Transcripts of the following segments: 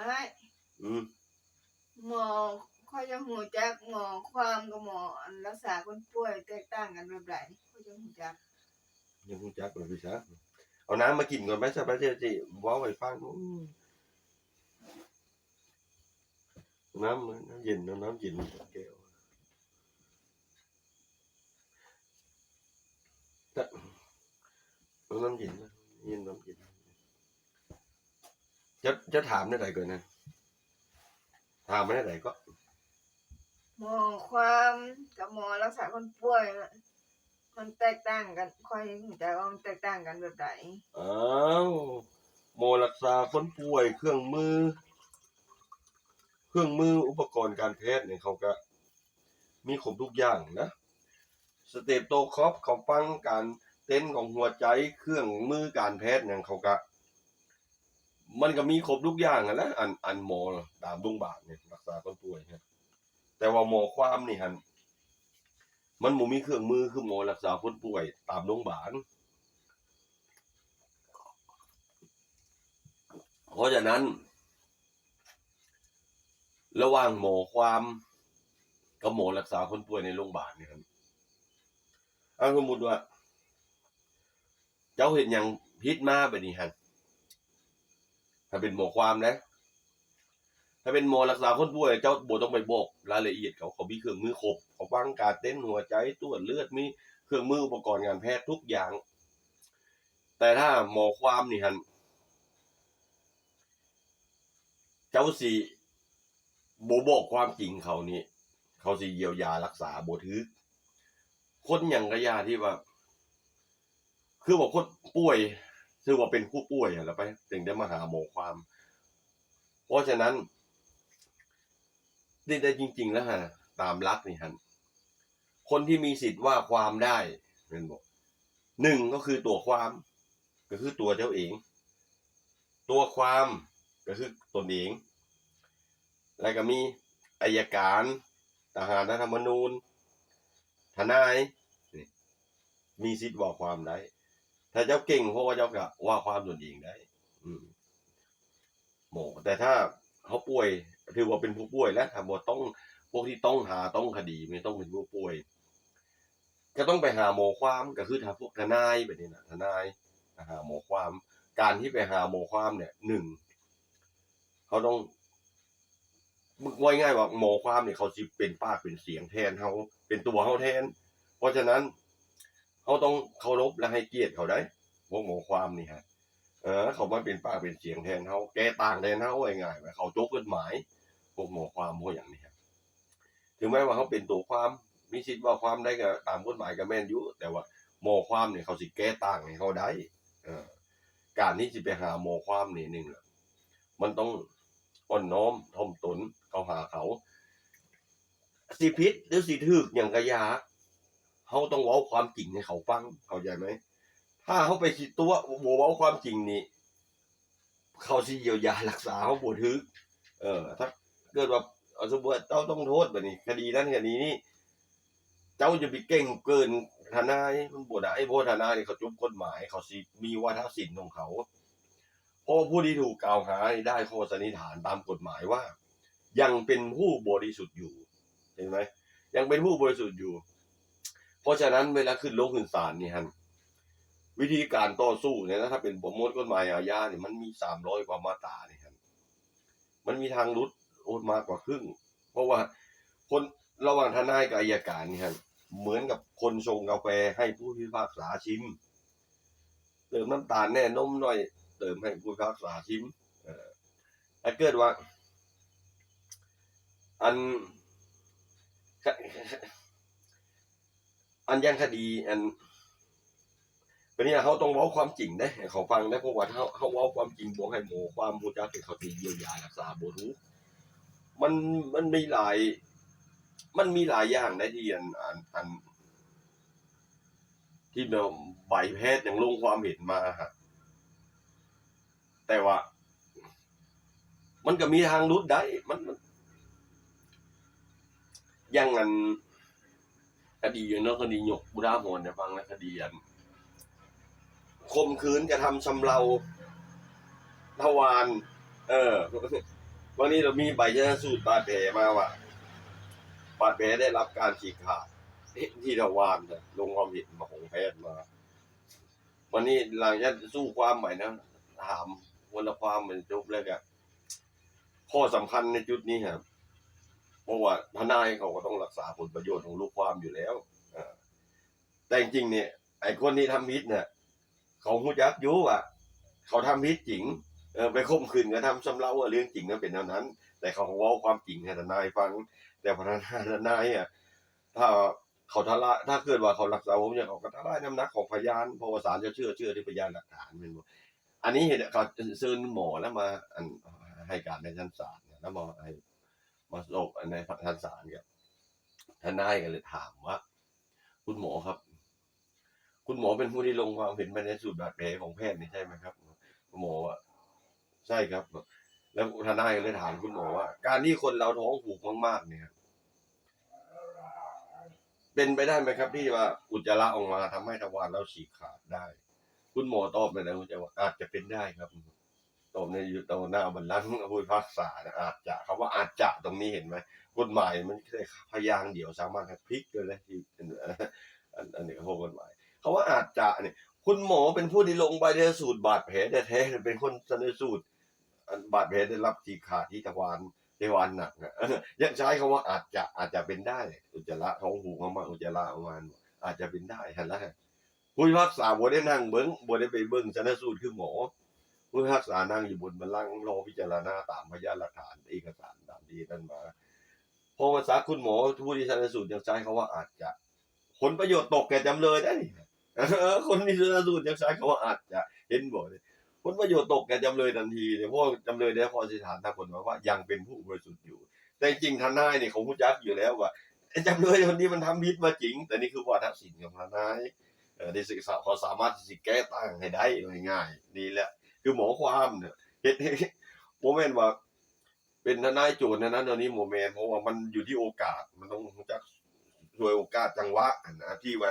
อ้ายอืมหมอข้อยจะหูจักหมอความกับหมออันรักษาคนป่วยแตกต่างกันแบบใดข้อยจะหูจักยังรู้จักเลยพี่ชาเอาน้ำมากินก่อนไหมสบายใจจิว้าวไว้ฟังนู้นน้ำน้ำเย็นน้ำน้ำเย็นแก้วแต่เอาน้ำเย็นนะเย็นน้ำเย็น จะจะถามได้ไหนก่อนนะ ถามไม่ได้ไหนก็ หมอความกับหมอรักษาคนป่วยน่ะมันแตกต่างกันข้อยหูจักว่ามันแตกต่างกันแบบใดอ้าวโมรักษาคนป่วยเครื่องมือ เครื่องมืออุปกรณ์การแพทย์เนี่ยเขาก็ มีครบทุกอย่างนะ สเตปโตคอปเขาฟังการเต้นของหัวใจเครื่องมือการแพทย์อย่างเขาก็ มันก็มีครบทุกอย่างอะนะอันอันหมอตามโรงพยาบาลเนี่ยรักษาคนป่วยเนี่ยแต่ว่าหมอความนี่ฮันมันบ่มีเครื่องมือคือหมอรักษาคนป่วยตามโรงพยาบาลเพราะฉะนั้น ระหว่างหมอความกับหมอรักษาคนป่วยในโรงพยาบาลเนี่ยครับเอาสมมติว่า เจ้าเห็นอย่างพิษมาแบบนี้ฮะ ถ้าเป็นหมอความนะ ถ้าเป็นหมอรักษาคนป่วย เจ้าโบต้องไปบอกรายละเอียดเขาเขามีเครื่องมือครบเขาฟังการเต้นหัวใจตรวจเลือดมีเครื่องมืออุปกรณ์การแพทย์ทุกอย่าง แต่ถ้าหมอความนี่ฮันเจ้าสิโบบอกความจริงเขานี่เขาสิเยียวยารักษาโบทึกคนอย่างกระยาที่ว่า คือบอกคนป่วย ถือว่าเป็นผู้ป่วยอะแล้วไปถึงได้มาหาหมอความ เพราะฉะนั้นนี่ได้จริง ๆ แล้วฮะตามรักนี่ฮันคนที่มีสิทธิ์ว่าความได้เป็นบอกหนึ่งก็คือตัวความ ก็คือตัวเจ้าเอง ตัวความก็คือตนเอง แล้วก็มีอายการทหารรัฐธรรมนูญทนาย มีสิทธิ์ว่าความได้ ถ้าเจ้าเก่งเพราะว่าเจ้าก็ว่าความตนเองได้ อืมหมอแต่ถ้าเขาป่วยถือว่าเป็นผู้ป่วยแล้วถ้าบ่ต้องพวกที่ต้องหาต้องคดีไม่ต้องเป็นผู้ป่วย ก็ต้องไปหาหมอความก็คือถ้าพวกทนายแบบนี้นะทนายหาหมอความ การที่ไปหาหมอความเนี่ยหนึ่งเขาต้องมึกว่าง่ายว่าหมอความเนี่ยเขาสิเป็นปากเป็นเสียงแทนเขาเป็นตัวเขาแทน เพราะฉะนั้น เขาต้องเคารพและให้เกียรติเขาได้พวกหมอความนี่ฮะ เออ เขามาเป็นปากเป็นเสียงแทนเขาแก้ต่างแทนเขาง่ายๆว่าเขาจกกฎหมายพวกหมอความพวกอย่างนี้ครับถึงแม้ว่าเขาเป็นตัวความมีสิทธิ์ว่าความได้ก็ตามกฎหมายก็แม่นยู่แต่ว่าหมอความเนี่ยเขาสิแก้ต่างให้เขาได้เออการที่จะไปหาหมอความนี่หนึ่งละมันต้องอ่อนน้อมถ่อมตนเขาหาเขาสิพิษหรือสิถึกอย่างกระยา เขาต้องเว้าความจริงให้เขาฟังเข้าใจไหม ถ้าเขาไปคิดตัวโบเว้าความจริงนี่เขาสิเยียวยารักษาเขาปวดทึก เออ ถ้าเกิดว่าเอาสมมติเจ้าต้องโทษแบบนี้ คดีนั้นคดีนี้เจ้าจะไปเก่งเกินทนายมันบวได้พราะทนายนี่เขาจุบกฎหมาย เขาสิมีวาทศิลป์ของเขาเพราะผู้ที่ถูกกล่าวหาได้ข้อสันนิษฐานตามกฎหมายว่า ยังเป็นผู้บริสุทธิ์อยู่เห็นไหมยังเป็นผู้บริสุทธิ์อยู่ เพราะฉะนั้นเวลาขึ้นลงขึ้นศาลนี่ฮันวิธีการต่อสู้เนี่ยนะถ้าเป็นประมวลกฎหมายอาญาเนี่ยมันมีสามร้อยกว่ามาตราเนี่ยครับมันมีทางรุดโอนมากกว่าครึ่ง เพราะว่าคนระหว่างทนายกับอัยการเนี่ยครับเหมือนกับคนชงกาแฟให้ผู้พิพากษาชิม เติมน้ำตาลแน่นมหน่อย เติมให้ผู้พิพากษาชิมเออถ้าเกิดว่า อัน อันยังคดีอันเป็นนี่เขาต้องเว้าความจริงได้เขาฟังได้เพราะว่าเขาเขาเว้าความจริงบอกให้หมความรู้จักให้เขาตีเยียวยารักษาบ่รู้มันมันมีหลาย มันมีหลายอย่างได้ที่อันอันอัน ที่แบบใบแพทย์ยังลงความเห็นมาฮะแต่ว่า มันก็มีทางรุดได้มันมันอยังอัน คดีอยู่เนาะคดีหยกบุราหอนเนี่ยฟังแล้วคดีอันข่มขืนกระทำชำเราทวารเออวันนี้เรามีใบชนสูตรบาดแผลมาว่าบาดแผลได้รับการฉีกขาดที่ทวารเนี่ยลงความเห็นมาของแพทย์มา วันนี้หลังจากสู้ความใหม่นะถามวันละความเหมือนจบแล้วก็ข้อสำคัญในจุดนี้ครับ ราะว่าทนายเขาก็ต้องรักษาผลประโยชน์ของลูกความอยู่แล้วอแต่จริงเนี่ย ไอ้คนที่ทำพิษเนี่ยเขาหูจักยุว่าเขาทำพิษจริงเอไปข่มขืนกระทำชำเราว่าเรื่องจริงนั้นเป็นเท่านั้น แต่เขาเว่าความจริงให้ทนายฟัง แต่พอทนายทนายอะถ้าเขาทลายถ้าเกิดว่าเขารักษาผมเนี่ยเขาก็ทลายน้ำหนักของพยานเพราะว่าศาลจะเชื่อเชื่อที่พยานหลักฐานเป็นอันนี้เห็นเขาเชิญหมอแล้วมาให้การในชั้นศาลเนี่ยแล้วมาให้ มาสอบในชั้นศาลเนี่ยทนายก็เลยถามว่า คุณหมอครับ คุณหมอเป็นผู้ที่ลงความเห็นไปในสูตรบาดแผลของแพทย์นี่ใช่ไหมครับหมอว่าใช่ครับ แล้วทนายก็เลยถามคุณหมอว่า การที่คนเราท้องผูกมากๆ เนี่ย เป็นไปได้ไหมครับที่ว่าอุจจาระออกมาทำให้ทวารเราฉีกขาดได้ คุณหมอตอบไปแล้วคุณจะว่าอาจจะเป็นได้ครับ ตอบในอยู่ตรงหน้าบัลลังก์ผู้พิพากษานะอาจจะคำว่าอาจจะตรงนี้เห็นไหมกฎหมายมันแค่พยางค์เดียวสามารถพลิกเลยนะที่อันอันนี้ก็พวกกฎหมายคำว่าอาจจะเนี่ยคุณหมอเป็นผู้ที่ลงใบชันสูตรบาดแผลแท้ๆเป็นคนชันสูตรบาดแผลได้รับฉีกขาดที่ทวารทวารหนักนะยังใช้คำว่าอาจจะอาจจะเป็นได้ อุจจาระท้องผูกออกมาอุจจาระออกมาอาจจะเป็นได้เห็นแล้วผู้พิพากษาบ่ได้นั่งเบิ้งบ่ได้ไปเบิ้งชันสูตรคือหมอ ผู้พิพากษานั่งอยู่บนบัลลังก์รอพิจารณาตามพยานหลักฐานเอกสารตามที่นั่นมาพอภาษาคุณหมอผู้ที่ชันสูตรยังใช้คำว่าอาจจะผลประโยชน์ตกแก่จำเลยได้คนที่ชันสูตรยังใช้คำว่าอาจจะเห็นบ่เลยผลประโยชน์ตกแก่จำเลยทันทีเนี่ยเพราะจำเลยได้ข้อสิฐานทางกฎหมายว่ายังเป็นผู้บริสุทธิ์อยู่ แต่จริงทนายเนี่ยเขาพูดจักอยู่แล้วว่าจำเลยคนนี้มันทำผิดมาจริง แต่นี่คือวาทศิลป์ของทนายเออที่ศึกษาเขาสามารถที่จะแก้ต่างให้ได้ง่ายๆนี่แหละ คือหมอความเนี่ยเฮ็ดให้โมเมนต์ว่า เป็นทนายโจทย์นะนั้นตอนนี้โมเมนต์เพราะว่ามันอยู่ที่โอกาสมันต้องจักช่วยโอกาสจังหวะนะที่ว่า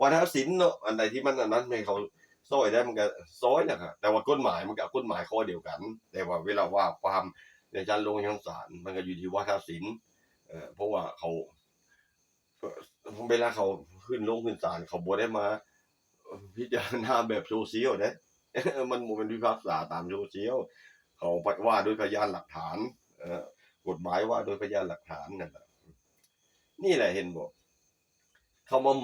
วาทศิลป์เนาะอันใดที่มันอันนั้นให้เขาซอยได้มันก็ซอยนะครับแต่ว่ากฎหมายมันกับกฎหมายข้อเดียวกัน แต่ว่าเวลาว่าความในชั้นลงชั้นศาลมันก็อยู่ที่วาทศิลป์เอ่อเพราะว่าเขาเวลาเขาขึ้นลงขึ้นศาลเขาบ่ได้มาพิจารณาแบบโซเชียลเด้ มันบ่เป็นพิพากษาตามโซเชียลเขาว่าด้วยพยานหลักฐานเอ่อกฎหมายว่าด้วยพยานหลักฐานนั่นแหละนี่แหละเห็นบ่เขามา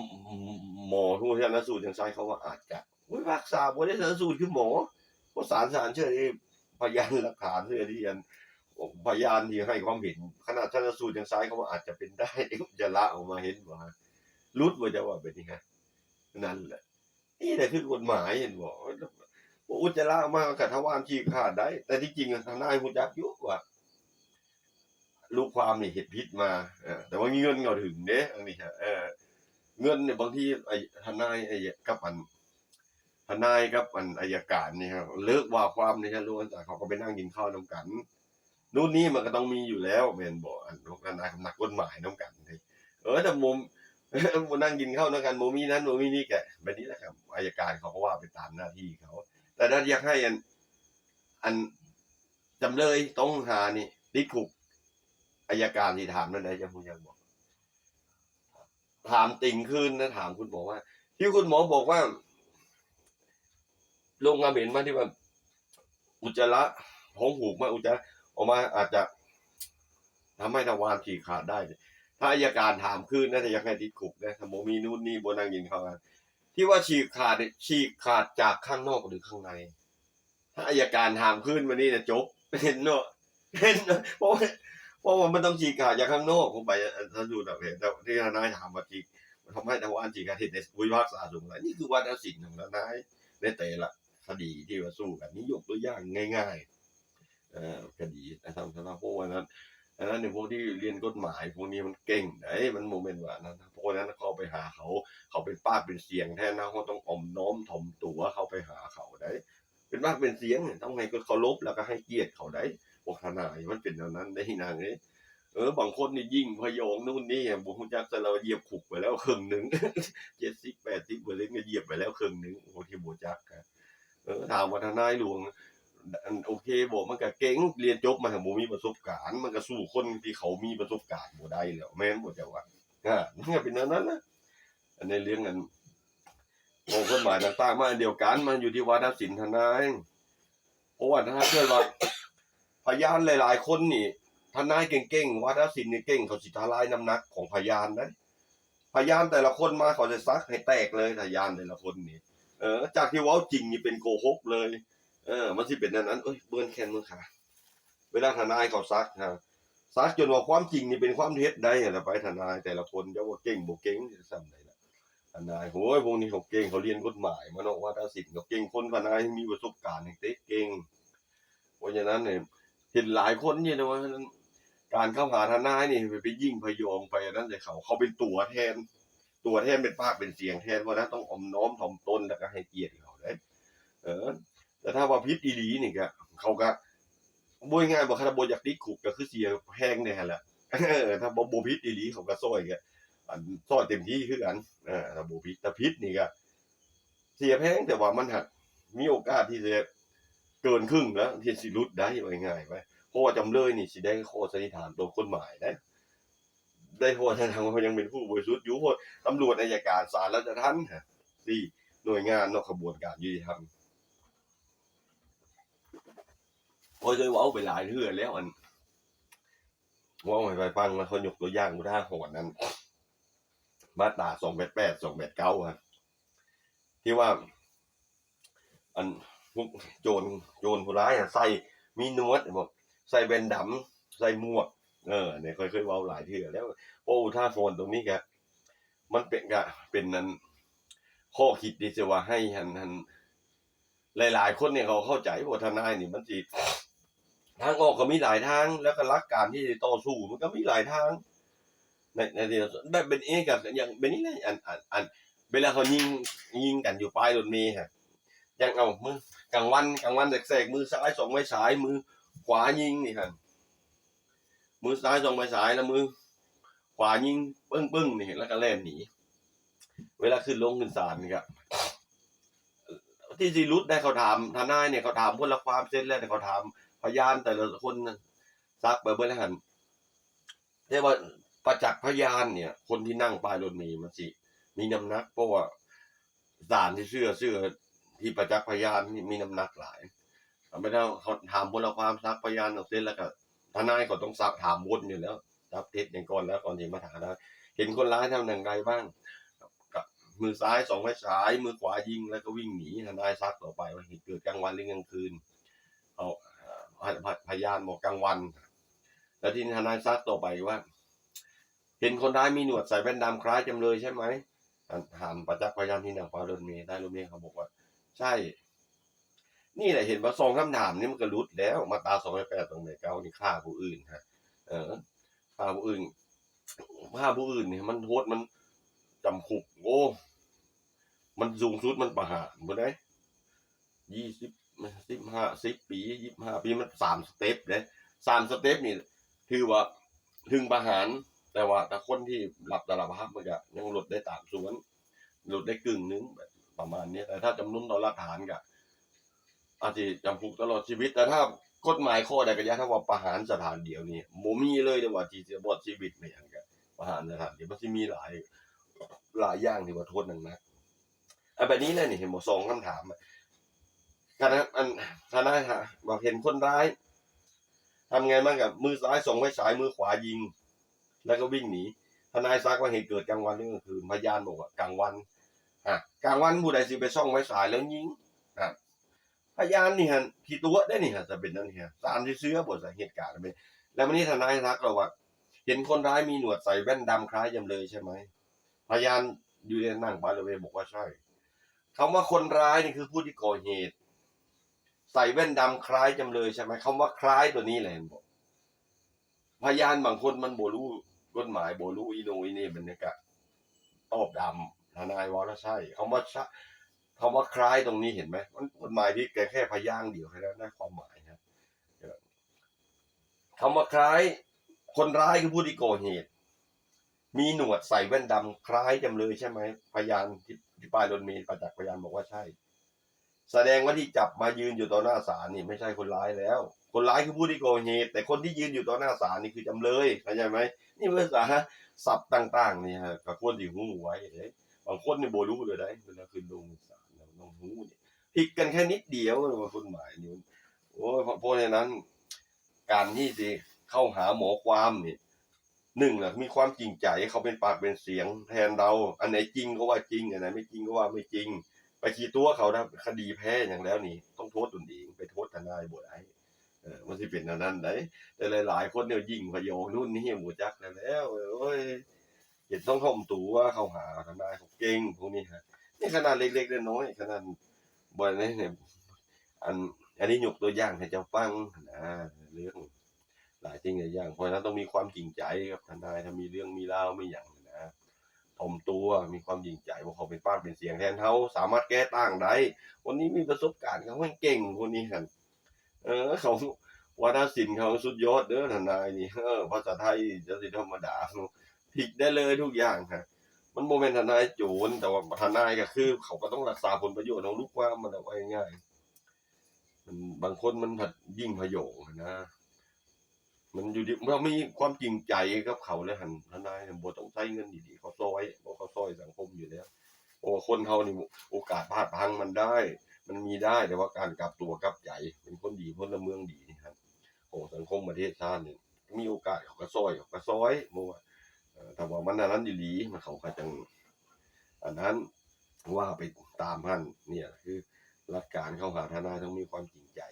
หมอทุกท่านสูตรยังใช้เขาว่าอาจจะวิพากษาบริษัทสูตรคือหมอเพราะสารสารเชื่อที่พยานหลักฐานเชื่อที่ยันพยานที่ให้ความเห็นขนาดชันสูตรยังใช้เขาว่าอาจจะเป็นได้จะละออกมาเห็นว่ารุดว่าจะว่าเป็นยังไงนั่นแหละนี่แหละคือกฎหมายเห็นบอก อุจจาระมากกับทวารฉีกขาดได้ แต่ที่จริงทางนายคุณจักยุว่าลูกความนี่เห็ดพิษมาอแต่ว่าเงินเขาถึงเด้อันนี้ฮะเออเงินเนี่ยบางทีไอ้ทนายไอ้กับอันทนายกับอันอายการนี่ครับเลิกว่าความนชั้นรู้กันแต่เขาก็ไปนั่งกินข้าวนำกันนู่นนี่มันก็ต้องมีอยู่แล้วแม่นบอกอันทนายกับนักกฎหมายนำกันเออแต่มุมมุมนั่งกินข้าวนำกันโมมีนั้นโมมีนี่แกแบบนี้แหละครับอายการเขาก็ว่าไปตามหน้าที่เขา แต่ถ้าอยากให้อัน อันจำเลยต้องหานี่ติดคุกอายการที่ถามนั่นไหนจะพูดยังบอก ถามติ่งขึ้นนะถามคุณหมอว่า ที่คุณหมอบอกว่าลงความเห็นมาที่ว่าอุจจาระท้องผูกมาอุจจาระออกมาอาจจะทำให้ทวารฉีกขาดได้ ถ้าอายการถามขึ้นนะแต่ยังให้ติดคุกนะถ้าโมมีนู่นนี่บนนั่งยินเขากัน ที่ว่าฉีกขาดเนี่ยฉีกขาดจากข้างนอกหรือข้างใน ถ้าอายการถามขึ้นวันนี้จะจบเห็นเนาะเห็นเนอะเพราะว่าเพราะว่ามันต้องฉีกขาดจากข้างนอกผมไปถ้าดูแบบเห็นแต่ที่นายถามว่าฉีกทำให้ทวารจีกขาทิตในวิพากษาสูงเลยนี่คือวัฒนศิลป์ของนายในแต่ละคดีที่ว่าสู้กันนี่ยกตัวอย่างง่ายๆเออคดีนะครับสำหรับพวกนั้น อันนั้นในพวกที่เรียนกฎหมายพวกนี้มันเก่งไอ้มันโมเมนต์ว่านั้นพวกนั้นเขาไปหาเขา เขาเป็นป้าเป็นเสียงแทนนะเขาต้องอมน้อมถ่อมตัวเขาไปหาเขาได้ เป็นป้าเป็นเสียงเนี่ยต้องให้เขาลบแล้วก็ให้เกียรติเขาได้พวกทนายมันเป็นแบบนั้นได้นางนี้เออบางคนนี่ยิ่งพยองนู่นนี่บุคคลจักแต่เราเหยียบขุกไปแล้วครึ่งหนึ่งเจ็ดสิบแปดสิบเปอร์เซ็นต์เหยียบไปแล้วครึ่งหนึ่งโอ้ที่บูจักครับเออถามว่าทนายหลวง โอเคบอกมันก็เก่งเรียนจบมาถึงบ่มีประสบการณ์มันก็สู้คนที่เขามีประสบการณ์บ่ได้แล้วแม่นบ่เจ้าว่าอ่ามันก็เป็นอันนั้นนะอันในเรื่องนั้นของกฎหมายต่างๆมาเดียวกันมันอยู่ที่วาทศิลป์ทนายเพราะว่าถ้าเกิดว่าพยานหลายๆ คนนี่ทนายเก่งๆวาทศิลป์นี่เก่งเขาสิทลายน้ำหนักของพยานได้พยานแต่ละคนมาเขาจะซักให้แตกเลยพยานแต่ละคนนี่เออจากที่เว้าจริงนี่เป็นโกหกเลย เออ มันสิเป็นอันนั้นเอ้ยเบิ้นแคนมือขาเวลาทนายเขาซักฮะซักจนว่าความจริงนี่เป็นความเท็จได้อะไรไปทนายแต่ละคนจะว่าเก่งบ่เก่งที่ซ้ำได้ละทนายโอ้ยพวกนี้เขาเก่งเขาเรียนกฎหมายมาเนาะว่าถ้าสิทธิ์เขาเก่งคนทนายมีประสบการณ์เต๊เก่งเพราะฉะนั้นเนี่ยเห็นหลายคนเนี่ยนะว่าการเข้าหาทนายนี่ไปไปยิ่งพยองไปนั้นแต่เขาเขาเป็นตัวแทน ตัวแทนเป็นปากเป็นเสียงแทนเพราะฉะนั้นต้องอมน้อมถ่อมตนแล้วก็ให้เกียรติเขาได้เออ แต่ถ้าว่าพิษอีหลีนี่ก็เขาก็บ่ง่ายบ่คาราบอยากติดคุกก็คือเสียแพงแน่แหละถ้าบ่บ่พิษอีหลีเขาก็ซอยก็อันซอยเต็มที่คือกันเออถ้าบ่พิษแต่พิษนี่ก็เสียแพงแต่ว่ามันหักมีโอกาสที่จะเกินครึ่งแล้วที่สิหลุดได้ว่าง่ายไปเพราะว่าจำเลยนี่สิได้ข้อสันนิษฐานตัวกฎหมายได้ได้ข้อสันนิษฐานว่ายังเป็นผู้บริสุทธิ์อยู่เพราะตำรวจอัยการศาลรัชทัณฑ์ฮะที่หน่วยงานนอกขบวนการยุติธรรม โอ้ยเคยว้าไปหลายเทื่อแล้วอันว่าให้ไปฟังมาเขายกตัวอย่างอุท่าหรณ์นั้นมาตาสองแปดแปดสองแปดเก้าอะที่ว่า อันพวกโจรโจรผู้ร้ายอะใส่มีนวดบอกใส่แว่นดำใส่หมวก เออเนี่ยเคยเคยเว้าหลายเทื่อแล้ว โอ้อุท่าหรณ์ตรงนี้กะมันเป็นกะเป็นนั้นข้อคิดที่จะว่าให้หันหันหลายๆ คนเนี่ยเขาเข้าใจว่าทนายนี่มันสิ ทางออกก็มีหลายทาง แล้วก็หลักการที่จะต่อสู้มันก็มีหลายทาง ในในที่แบบเป็นเองกับอย่างเป็นนี่เลยอันอันอันเวลาเขายิงยิงกันอยู่ปลายรถเมล์ฮะอย่างเอามือกลางวันกลางวันแสกๆมือซ้ายสองไม้ซ้ายมือขวายิงนี่ฮะมือซ้ายสองไม้ซ้ายแล้วมือ ขวายิงปึ้งปึ้งๆนี่แล้วก็แล่นหนีเวลาขึ้นลงขึ้นศาลนี่ครับที่ซีรุดได้เขาถามทนายเนี่ยเขาถามคนละความเส้นแล้วแต่เขาถาม พยานแต่ละคนซักไปเบิ่แล้วหันเรียกว่าประจักษ์พยานเนี่ย คนที่นั่งปลายรถเมล์มันสิ มีน้ำหนัก เพราะว่าศาลที่เชื่อเชื่อที่ประจักษ์พยานมีน้ำหนักหลายเอาไม่ได้เขาถามบนละความซักพยานเอาเสร็จแล้วก็ทนายเขาต้องซักถามวนอยู่แล้วซับเท็จอย่างก่อนแล้วก่อนที่มาถามนะเห็นคนร้ายทำอย่างไรบ้าง กับมือซ้ายสองไม้ซ้าย มือขวายิงแล้วก็วิ่งหนีทนายซักต่อไปว่าเหตุเกิดกลางวันหรือกลางคืนเอา พยานบอกกลางวัน แล้วที่ทนายซักต่อไปว่า เห็นคนร้ายมีหนวดใส่แว่นดำคล้ายจำเลยใช่ไหมถามประจักษ์พยานที่หนังฟ้ารถเมย์ได้รถเมย์เขาบอกว่า ใช่ นี่แหละเห็นว่าสองคำถามนี่มันก็รุดแล้วมาตาสองแปดสองเก้านี่ฆ่าผู้อื่นฮะเออฆ่าผู้อื่นฆ่าผู้อื่นเนี่ยมันโทษมันจำคุกโอ้มันสูงสุดมันประหารบ่ได้ยี่สิบ สิบห้าสิบปียี่สิบห้าปีมันสามสเต็ปเลยสามสเต็ปนี่ถือว่าถึงประหาร แต่ว่าถ้าคนที่รับสารภาพมันก็ยังหลุดได้ตามส่วนหลุดได้กึ่งนึงแบบประมาณนี้แต่ถ้าจำนวนต่อหลักฐานก็อาจจะจำคุกตลอดชีวิต แต่ถ้ากฎหมายข้อใดก็ยาถ้าว่าประหารสถานเดียวนี่โมมีเลยแต่ว่าที่จะบอดชีวิตไม่อย่างกันประหารสถานเดียวมันจะมีหลายหลายอย่างที่ว่าโทษหนักนะอันแบบนี้เลยนี่เห็นหมดสองคำถาม อะคณะอันคณะฮะบอกเห็นคนร้ายทำไงบ้างกับมือซ้ายส่งไว้สายมือขวายิง แล้วก็วิ่งหนีทนายซักว่าเหตุเกิดกลางวันหรือกลางคืนพยานบอกว่ากลางวันอะกลางวันผู้ใดสิไปซ่องไว้สายแล้วยิงอะพยานนี่ฮะที่ตัวได้นี่ฮะจะเป็นนั่นฮะสารที่เสื้อบทสาเหตุการณ์เป็นแล้ววันนี้ทนายซักเราว่าเห็นคนร้ายมีหนวดใส่แว่นดำคล้ายจำเลยใช่ไหมพยานอยู่ในนั่งบาร์เวบอกว่าใช่คำว่าคนร้ายนี่คือผู้ที่ก่อเหตุ ใส่แว่นดำคล้ายจำเลยใช่ไหมคำว่าคล้ายตัวนี้แหละบอกพยานบางคนมันโบรู้กฎหมายโบรู้อีโนอีนี่บรรยากาศตอบดำทนายว่าแล้วใช่คำว่าคำว่าคล้ายตรงนี้เห็นไหมมันกฎหมายที่แกแค่พยางเดียวแค่นั้นนะความหมายนะคำว่าคล้ายคนร้ายคือผู้ที่ก่อเหตุ มีหนวดใส่แว่นดำคล้ายจำเลยใช่ไหมพยานที่ที่ป้ายรถเมล์ประจักษ์พยานบอกว่าใช่ แสดงว่าที่จับมายืนอยู่ต่อหน้าศาลนี่ไม่ใช่คนร้ายแล้ว คนร้ายคือผู้ที่ก่อเหตุแต่คนที่ยืนอยู่ต่อหน้าศาลนี่คือจำเลยเข้าใจไหมนี่ภาษาศัพท์ต่าง ๆ นี่ฮะกับคนที่หูไว้เด้บางคนนี่โบรู้เลยได้เวลาขึ้นลงศาลแล้วต้องหูนี่ผิดกันแค่นิดเดียวว่าคนหมายนี่โอ้ยเพราะเพราะฉะนั้น การที่จะเข้าหาหมอความนี่หนึ่งแหละมีความจริงใจเขาเป็นปากเป็นเสียงแทนเรา อันไหนจริงก็ว่าจริงอันไหนไม่จริงก็ว่าไม่จริง ไปขี่ตัวเขานะคดีแพ้อย่างแล้วนี่ ต้องโทษตนเองไปโทษทนายบ่ได้เออมันสิเป็นอันนั้นได้แต่หลาย ๆ คนเนี่ยยิงพะโยงนู่นนี่หมูจักแล้วแล้วโอ้ยเห็นต้องท่อมตัวเขาหาทนายเขาเก่งพวกนี้ฮะนี่ขนาดเล็กๆน้อยๆขนาดบ่ได้เนี่ยอันอันนี้ยกตัวอย่างให้เจ้าฟังนะเรื่องหลายสิ่งหลายอย่างเพราะนั้นต้องมีความจริงใจกับทนายถ้ามีเรื่องมีราวมีอย่าง ถ่อมตัวมีความจริงใจว่าเขาเป็นป้ากเป็นเสียงแทนเขาสามารถแก้ต่างได้วันนี้มีประสบการณ์เขาเก่งคนนี้กันเออเขาวาทศิลป์เขาสุดยอดเด้อทนายนี่เออภาษาไทยจะสิธรรมดาพลิกได้เลยทุกอย่างฮะมันโมเมนทนายโจรแต่ว่าทนายก็คือ เขาก็ต้องรักษาผลประโยชน์ของลูกความมันเอาไว้ง่ายมันบางคนมันผัดยิ่งพโยงนะ มันอยู่ที่เรามีความจริงใจกับเขาเลยหันทนายเนี่ยบ่ต้องใช้เงินดีๆเขาซอยเพราะเขาซอยสังคมอยู่แล้วโอ้คนเฮานี่โอกาสพลาดพังมันได้ มันมีได้แต่ว่าการกลับตัวกลับใจเป็นคนดีพลเมืองดีนี่ครับของสังคมประเทศชาตินี่มีโอกาสเขาก็ซอยเขาก็ซอยบ่ว่าเอ่อแต่ว่ามันอันนั้นดีๆมันเขาก็จังอันนั้นว่าไปตามหันเนี่ยคือหลักการเข้าหาทนายต้องมีความจริงใจ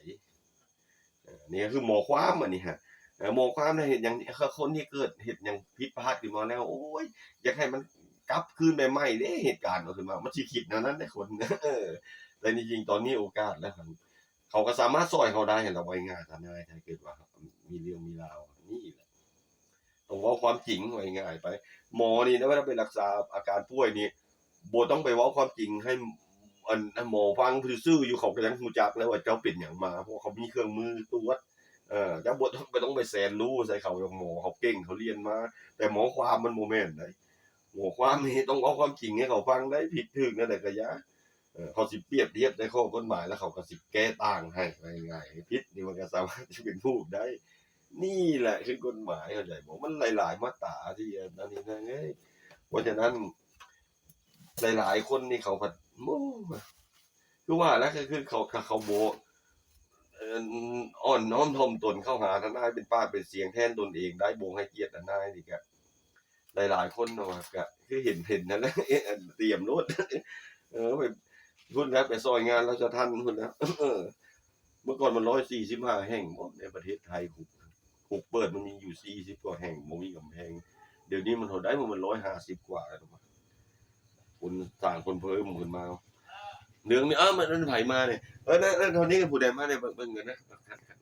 เอ่อนี่คือหมอความอันนี้ฮะ เออมองความในเหตุอย่างคนที่เกิดเหตุอย่างผิดพลาดขึ้นมาแล้วโอ้ยอยากให้มันกลับคืนไปใหม่เด้เหตุการณ์ก็ขึ้นมา มันสิคิดนวนั้นได้คนเออแต่จริงๆตอนนี้โอกาสแล้วครับเขาก็สามารถซอยเขาได้เห็นเราไว้ง่ายทนายถ้าเกิดว่า มีเรื่องมีราวนี่แหละต้องว่าความจริงไว้ง่ายไป หมอนี่นะเวลาไปรักษาอาการป่วยนี่โบต้องไปว้าความจริงให้อันหมอฟังซื่ออยู่เขาก็ยังฮู้จักแล้วว่าเจ้าเป็นหยังมาเพราะเขามีเครื่องมือตรวจ เออจะบทไม่ต้องไปแสนรู้ใส่เขาอย่างหมอเขาเก่งเขาเรียนมา แต่หมอความมันโมเมนต์ได้หมอความนี่ต้องเอาความจริงให้เขาฟังได้ผิดถึกนั่นแหละก็ยะเออเขาสิเปรียบเทียบในข้อกฎหมายแล้วเขาก็สิแก้ต่างให้ง่ายๆผิดนี่มันก็สามารถจะเป็นผู้ได้ นี่แหละคือกฎหมายเข้าใจบอกมันหลาย ๆ มาตราที่อันนี้นะเอ้ยเพราะฉะนั้น หลาย ๆ คนนี่เขาผัดโม้คือว่าแล้วก็คือเขาเขาโบ อ่อนน้อมถ่อมตนเข้าหาทนายเป็นป้าเป็นเสียงแทนตนเองได้บ่งให้เกียรติทนายนี่ก็หลายๆคนเนาะก็คือเห็นเห็นนั่นแหละเอ๊ะเตรียมรถเออไปพุ่นนะไปซอยงานราชทันพุ่นนะเออเมื่อก่อนมัน145แห่งบ่ในประเทศไทยคุกคุกเปิดมันมีอยู่40กว่าแห่งบ่มีกำแพง เดี๋ยวนี้มันเท่าได้มัน150กว่าแล้วคนสร้างคนเพิ่มขึ้นมาเรื่องนี้อ้ามันมันไผมาเนี่ย เออนั่นตอนเท่านี้ก็ผู้ใดมาเนี่ยเบิ่งเบิ่งกันนะคัดคัด